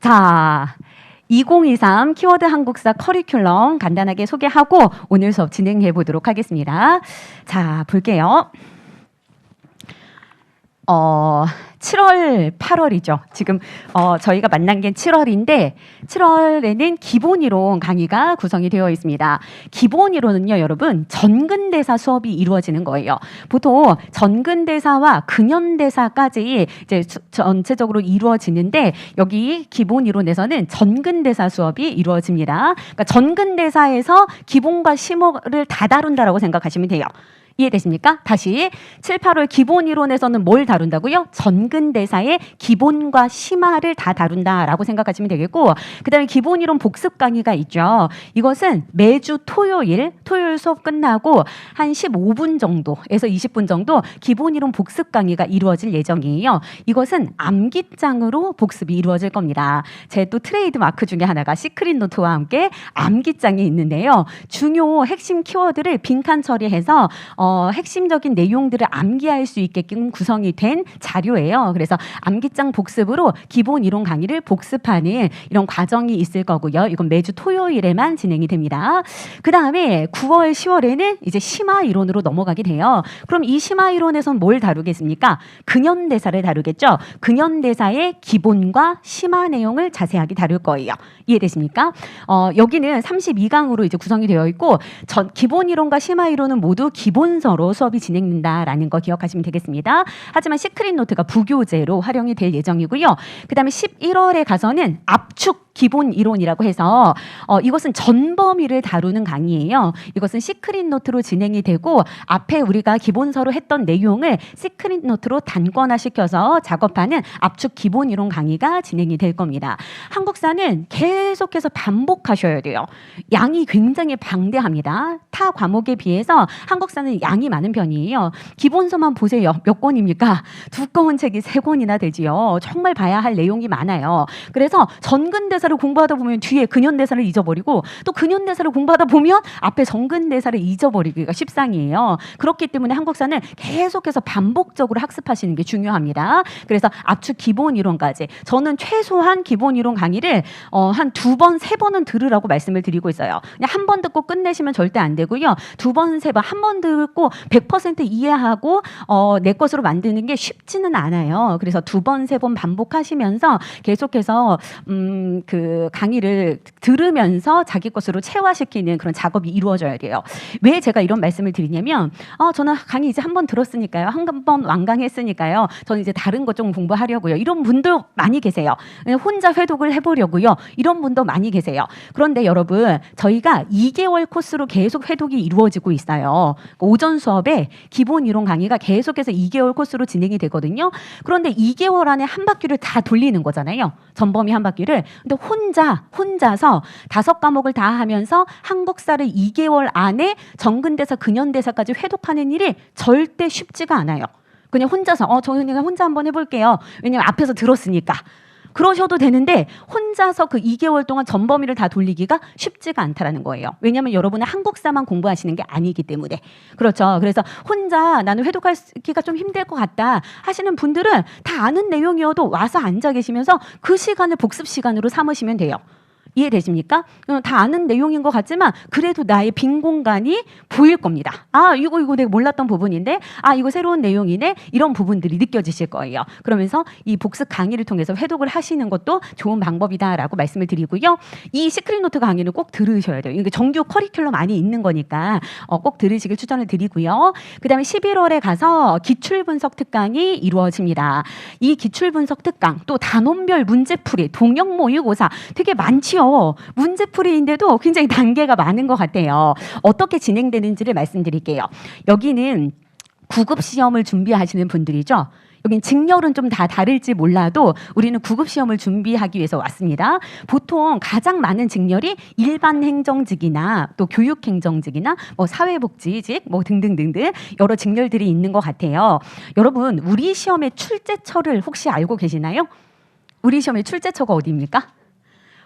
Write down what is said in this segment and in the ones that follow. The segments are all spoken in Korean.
자, 2023 키워드 한국사 커리큘럼 간단하게 소개하고 오늘 수업 진행해 보도록 하겠습니다. 자, 볼게요. 어, 7월, 8월이죠. 지금 어, 저희가 만난 게 7월인데 7월에는 기본 이론 강의가 구성이 되어 있습니다. 기본 이론은요, 여러분 전근대사 수업이 이루어지는 거예요. 보통 전근대사와 근현대사까지 이제 수- 전체적으로 이루어지는데 여기 기본 이론에서는 전근대사 수업이 이루어집니다. 그러니까 전근대사에서 기본과 심어를 다 다룬다라고 생각하시면 돼요. 이해되십니까? 다시 7, 8월 기본 이론에서는 뭘 다룬다고요? 전근대사의 기본과 심화를 다 다룬다라고 생각하시면 되겠고 그다음에 기본 이론 복습 강의가 있죠. 이것은 매주 토요일 토요일 수업 끝나고 한 15분 정도에서 20분 정도 기본 이론 복습 강의가 이루어질 예정이에요. 이것은 암기장으로 복습이 이루어질 겁니다. 제 또 트레이드 마크 중에 하나가 시크릿 노트와 함께 암기장이 있는데요. 중요 핵심 키워드를 빈칸 처리해서 어, 핵심적인 내용들을 암기할 수 있게끔 구성이 된 자료예요. 그래서 암기장 복습으로 기본 이론 강의를 복습하는 이런 과정이 있을 거고요. 이건 매주 토요일에만 진행이 됩니다. 그 다음에 9월, 10월에는 이제 심화 이론으로 넘어가게 돼요. 그럼 이 심화 이론에서는 뭘 다루겠습니까? 근현대사를 다루겠죠. 근현대사의 기본과 심화 내용을 자세하게 다룰 거예요. 이해되십니까? 어, 여기는 32강으로 이제 구성이 되어 있고 전 기본 이론과 심화 이론은 모두 기본 서로 수업이 진행된다라는 거 기억하시면 되겠습니다. 하지만 시크릿 노트가 부교재로 활용이 될 예정이고요. 그다음에 11월에 가서는 압축 기본 이론이라고 해서 어, 이것은 전범위를 다루는 강의예요. 이것은 시크릿 노트로 진행이 되고 앞에 우리가 기본서로 했던 내용을 시크릿 노트로 단권화 시켜서 작업하는 압축 기본 이론 강의가 진행이 될 겁니다. 한국사는 계속해서 반복하셔야 돼요. 양이 굉장히 방대합니다. 타 과목에 비해서 한국사는 양이 많은 편이에요. 기본서만 보세요. 몇 권입니까? 두꺼운 책이 세 권이나 되지요. 정말 봐야 할 내용이 많아요. 그래서 전근대 사를 공부하다 보면 뒤에 근현대사를 잊어버리고 또 근현대사를 공부하다 보면 앞에 정근대사를 잊어버리기가 십상이에요. 그렇기 때문에 한국사는 계속해서 반복적으로 학습하시는 게 중요합니다. 그래서 압축 기본 이론까지 저는 최소한 기본 이론 강의를 어, 한 두 번, 세 번은 들으라고 말씀을 드리고 있어요. 그냥 한 번 듣고 끝내시면 절대 안 되고요. 두 번, 세 번, 한 번 듣고 100% 이해하고 어, 내 것으로 만드는 게 쉽지는 않아요. 그래서 두 번, 세 번 반복하시면서 계속해서 음, 그 강의를 들으면서 자기 것으로 체화시키는 그런 작업이 이루어져야 돼요. 왜 제가 이런 말씀을 드리냐면 어, 저는 강의 이제 한 번 들었으니까요. 한 번 완강했으니까요. 저는 이제 다른 것 좀 공부하려고요. 이런 분들 많이 계세요. 혼자 회독을 해보려고요. 이런 분도 많이 계세요. 그런데 여러분, 저희가 2개월 코스로 계속 회독이 이루어지고 있어요. 오전 수업에 기본 이론 강의가 계속해서 2개월 코스로 진행이 되거든요. 그런데 2개월 안에 한 바퀴를 다 돌리는 거잖아요. 전범위 한 바퀴를. 근데 혼자, 혼자서 다섯 과목을 다 하면서 한국사를 2개월 안에 정근대사, 근현대사까지 회독하는 일이 절대 쉽지가 않아요. 그냥 혼자서, 어, 그냥 혼자 한번 해볼게요. 왜냐면 앞에서 들었으니까. 그러셔도 되는데 혼자서 그 2개월 동안 전 범위를 다 돌리기가 쉽지가 않다라는 거예요. 왜냐하면 여러분은 한국사만 공부하시는 게 아니기 때문에 그렇죠. 그래서 혼자 나는 회독하기가 좀 힘들 것 같다 하시는 분들은 다 아는 내용이어도 와서 앉아 계시면서 그 시간을 복습 시간으로 삼으시면 돼요. 이해되십니까? 어, 다 아는 내용인 것 같지만 그래도 나의 빈 공간이 보일 겁니다. 아 이거 이거 내가 몰랐던 부분인데 아 이거 새로운 내용이네 이런 부분들이 느껴지실 거예요. 그러면서 이 복습 강의를 통해서 회독을 하시는 것도 좋은 방법이다라고 말씀을 드리고요. 이 시크릿 노트 강의는 꼭 들으셔야 돼요. 이게 정규 커리큘럼 안에 있는 거니까 어, 꼭 들으시길 추천을 드리고요. 그다음에 11월에 가서 기출 분석 특강이 이루어집니다. 이 기출 분석 특강 또 단원별 문제풀이 동영 모의고사 되게 많지요. 문제풀이인데도 굉장히 단계가 많은 것 같아요. 어떻게 진행되는지를 말씀드릴게요. 여기는 구급 시험을 준비하시는 분들이죠. 여긴 직렬은 좀 다 다를지 몰라도 우리는 구급 시험을 준비하기 위해서 왔습니다. 보통 가장 많은 직렬이 일반 행정직이나 또 교육 행정직이나 뭐 사회복지직 뭐 등등등등 여러 직렬들이 있는 것 같아요. 여러분, 우리 시험의 출제처를 혹시 알고 계시나요? 우리 시험의 출제처가 어디입니까?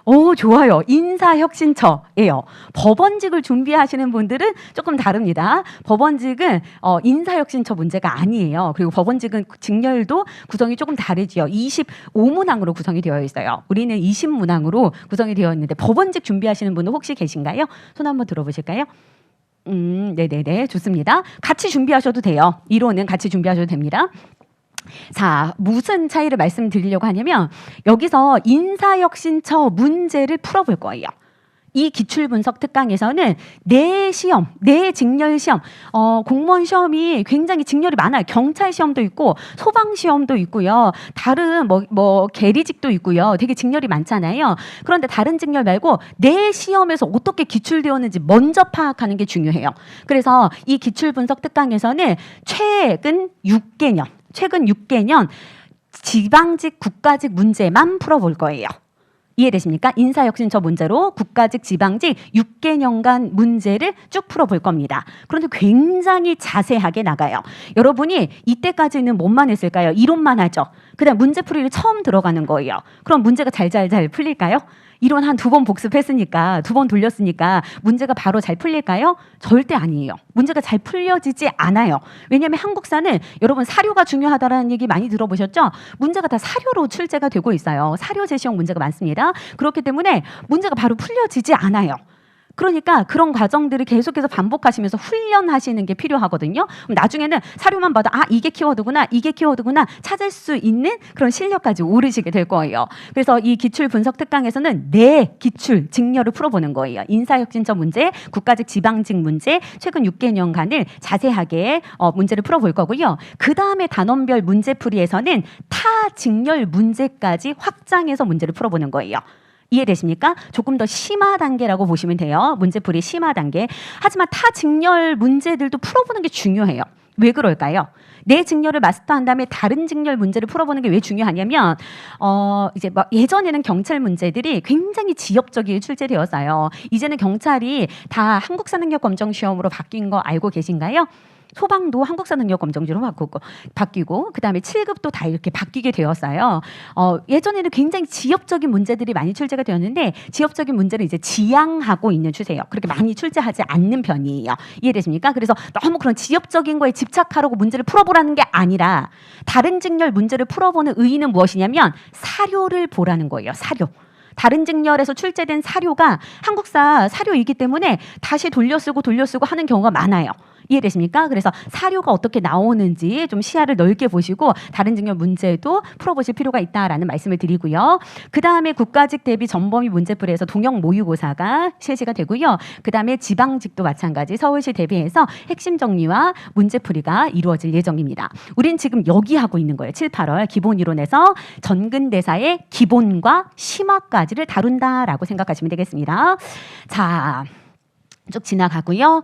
오, 좋아요. 인사혁신처예요. 법원직을 준비하시는 분들은 조금 다릅니다. 법원직은 어, 인사혁신처 문제가 아니에요. 그리고 법원직은 직렬도 구성이 조금 다르지요. 25문항으로 구성이 되어 있어요. 우리는 20문항으로 구성이 되어 있는데 법원직 준비하시는 분은 혹시 계신가요? 손 한번 들어보실까요? 음, 네네네. 좋습니다. 같이 준비하셔도 돼요. 이론은 같이 준비하셔도 됩니다. 자, 무슨 차이를 말씀드리려고 하냐면 여기서 인사혁신처 문제를 풀어볼 거예요. 이 기출분석 특강에서는 내 시험, 내 직렬 시험, 어, 공무원 시험이 굉장히 직렬이 많아요. 경찰 시험도 있고 소방 시험도 있고요. 다른 뭐, 뭐 계리직도 있고요. 되게 직렬이 많잖아요. 그런데 다른 직렬 말고 내 시험에서 어떻게 기출되었는지 먼저 파악하는 게 중요해요. 그래서 이 기출분석 특강에서는 최근 6개년, 최근 6개년 지방직 국가직 문제만 풀어볼 거예요. 이해되십니까? 인사혁신처 문제로 국가직 지방직 6개년간 문제를 쭉 풀어볼 겁니다. 그런데 굉장히 자세하게 나가요. 여러분이 이때까지는 뭐만 했을까요? 이론만 하죠. 그다음 문제 풀이를 처음 들어가는 거예요. 그럼 문제가 잘잘잘 풀릴까요? 이론 한 두 번 복습했으니까 두 번 돌렸으니까 문제가 바로 잘 풀릴까요? 절대 아니에요. 문제가 잘 풀려지지 않아요. 왜냐하면 한국사는 여러분 사료가 중요하다라는 얘기 많이 들어보셨죠? 문제가 다 사료로 출제가 되고 있어요. 사료 제시형 문제가 많습니다. 그렇기 때문에 문제가 바로 풀려지지 않아요. 그러니까 그런 과정들을 계속해서 반복하시면서 훈련하시는 게 필요하거든요. 그럼 나중에는 사료만 봐도 아 이게 키워드구나, 이게 키워드구나 찾을 수 있는 그런 실력까지 오르시게 될 거예요. 그래서 이 기출 분석 특강에서는 네 기출 직렬을 풀어보는 거예요. 인사혁신처 문제, 국가직 지방직 문제, 최근 6개년간을 자세하게 어, 문제를 풀어볼 거고요. 그 다음에 단원별 문제풀이에서는 타 직렬 문제까지 확장해서 문제를 풀어보는 거예요. 이해되십니까? 조금 더 심화 단계라고 보시면 돼요. 문제풀이 심화 단계. 하지만 타 직렬 문제들도 풀어보는 게 중요해요. 왜 그럴까요? 내 직렬을 마스터한 다음에 다른 직렬 문제를 풀어보는 게 왜 중요하냐면 어 이제 막 예전에는 경찰 문제들이 굉장히 지역적이게 출제되었어요. 이제는 경찰이 다 한국 사 능력 검정 시험으로 바뀐 거 알고 계신가요? 소방도 한국사 능력 검정지로 바꾸고 바뀌고 그다음에 7급도 다 이렇게 바뀌게 되었어요. 어, 예전에는 굉장히 지역적인 문제들이 많이 출제가 되었는데 지역적인 문제를 이제 지양하고 있는 추세예요. 그렇게 많이 출제하지 않는 편이에요. 이해되십니까? 그래서 너무 그런 지역적인 거에 집착하라고 문제를 풀어보라는 게 아니라 다른 직렬 문제를 풀어보는 의의는 무엇이냐면 사료를 보라는 거예요. 사료. 다른 직렬에서 출제된 사료가 한국사 사료이기 때문에 다시 돌려쓰고 돌려쓰고 하는 경우가 많아요. 이해되십니까? 그래서 사료가 어떻게 나오는지 좀 시야를 넓게 보시고 다른 직렬 문제도 풀어보실 필요가 있다라는 말씀을 드리고요. 그 다음에 국가직 대비 전범위 문제풀이에서 동형 모의고사가 실시가 되고요. 그 다음에 지방직도 마찬가지 서울시 대비해서 핵심 정리와 문제풀이가 이루어질 예정입니다. 우린 지금 여기 하고 있는 거예요. 7, 8월 기본 이론에서 전근대사의 기본과 심화까지를 다룬다라고 생각하시면 되겠습니다. 자, 쭉 지나가고요.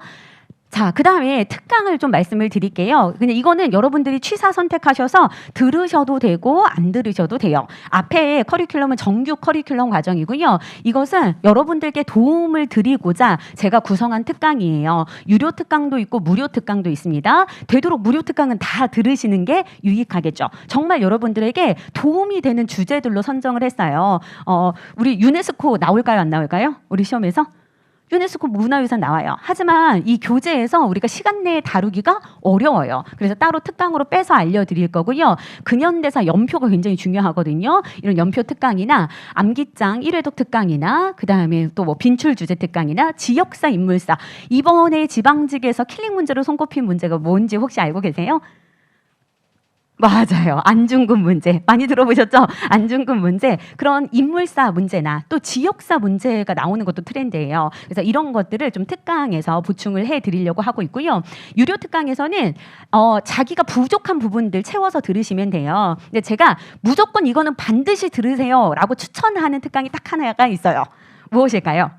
자, 그 다음에 특강을 좀 말씀을 드릴게요. 그냥 이거는 여러분들이 취사 선택하셔서 들으셔도 되고 안 들으셔도 돼요. 앞에 커리큘럼은 정규 커리큘럼 과정이고요. 이것은 여러분들께 도움을 드리고자 제가 구성한 특강이에요. 유료 특강도 있고 무료 특강도 있습니다. 되도록 무료 특강은 다 들으시는 게 유익하겠죠. 정말 여러분들에게 도움이 되는 주제들로 선정을 했어요. 어, 우리 유네스코 나올까요? 안 나올까요? 우리 시험에서? 유네스코 문화유산 나와요. 하지만 이 교재에서 우리가 시간 내에 다루기가 어려워요. 그래서 따로 특강으로 빼서 알려드릴 거고요. 근현대사 연표가 굉장히 중요하거든요. 이런 연표 특강이나 암기장 1회독 특강이나 그 다음에 또 뭐 빈출 주제 특강이나 지역사 인물사 이번에 지방직에서 킬링 문제로 손꼽힌 문제가 뭔지 혹시 알고 계세요? 맞아요. 안중근 문제 많이 들어보셨죠? 안중근 문제 그런 인물사 문제나 또 지역사 문제가 나오는 것도 트렌드예요. 그래서 이런 것들을 좀 특강에서 보충을 해 드리려고 하고 있고요. 유료 특강에서는 어, 자기가 부족한 부분들 채워서 들으시면 돼요. 근데 제가 무조건 이거는 반드시 들으세요라고 추천하는 특강이 딱 하나가 있어요. 무엇일까요?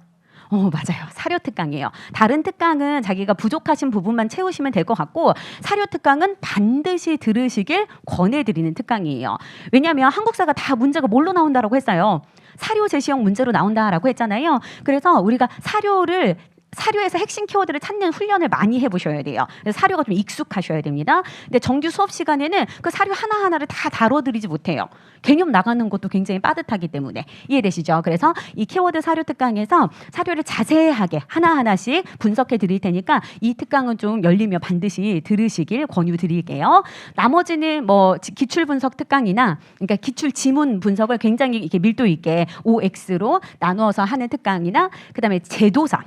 어, 맞아요. 사료 특강이에요. 다른 특강은 자기가 부족하신 부분만 채우시면 될 것 같고 사료 특강은 반드시 들으시길 권해드리는 특강이에요. 왜냐하면 한국사가 다 문제가 뭘로 나온다라고 했어요. 사료 제시형 문제로 나온다라고 했잖아요. 그래서 우리가 사료를 사료에서 핵심 키워드를 찾는 훈련을 많이 해보셔야 돼요. 사료가 좀 익숙하셔야 됩니다. 근데 정규 수업 시간에는 그 사료 하나 하나를 다 다뤄드리지 못해요. 개념 나가는 것도 굉장히 빠듯하기 때문에 이해되시죠? 그래서 이 키워드 사료 특강에서 사료를 자세하게 하나 하나씩 분석해 드릴 테니까 이 특강은 좀 열리면 반드시 들으시길 권유드릴게요. 나머지는 뭐 지- 기출 분석 특강이나 그러니까 기출 지문 분석을 굉장히 이렇게 밀도 있게 OX로 나누어서 하는 특강이나 그다음에 제도사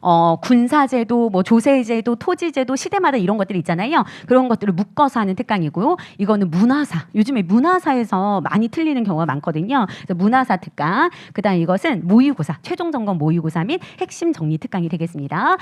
어, 군사제도, 뭐 조세제도, 토지제도, 시대마다 이런 것들이 있잖아요. 그런 것들을 묶어서 하는 특강이고요. 이거는 문화사. 요즘에 문화사에서 많이 틀리는 경우가 많거든요. 그래서 문화사 특강. 그다음 이것은 모의고사, 최종 점검 모의고사 및 핵심 정리 특강이 되겠습니다.